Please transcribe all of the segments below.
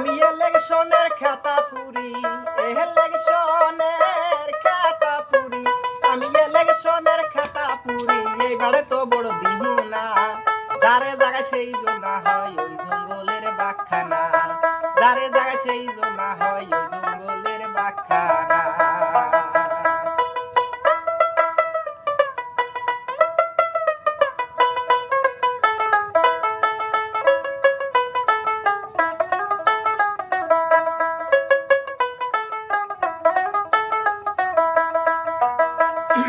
আমি ইলেকশনের খাতা পুরি ইলেকশনের খাতা পুরি। আমি ইলেকশনের খাতা পুরি এবারে তো বড় দিন না। যারে জায়গা সেই জোনা হয়, ওই জঙ্গলের বাখানা যারে জায়গা সেই জোনা হয়, ওই জঙ্গলের বাখানা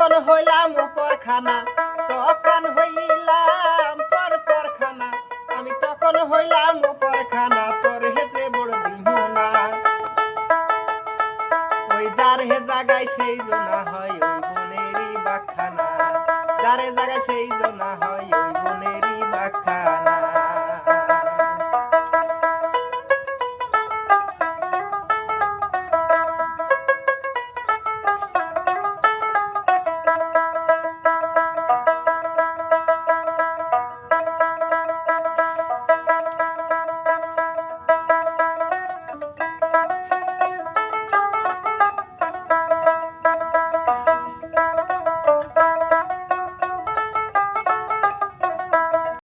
তখন হইলাম উপর খানা তখন হইলাম পর পর খানা আমি তখন হইলাম উপর খানা তোর হেজে বড় বিহনা। ওই যার হে জাগায় সেই জোনা হয়, ওই বনেরই বাখানা। যারে জাগায় সেই জোনা হয়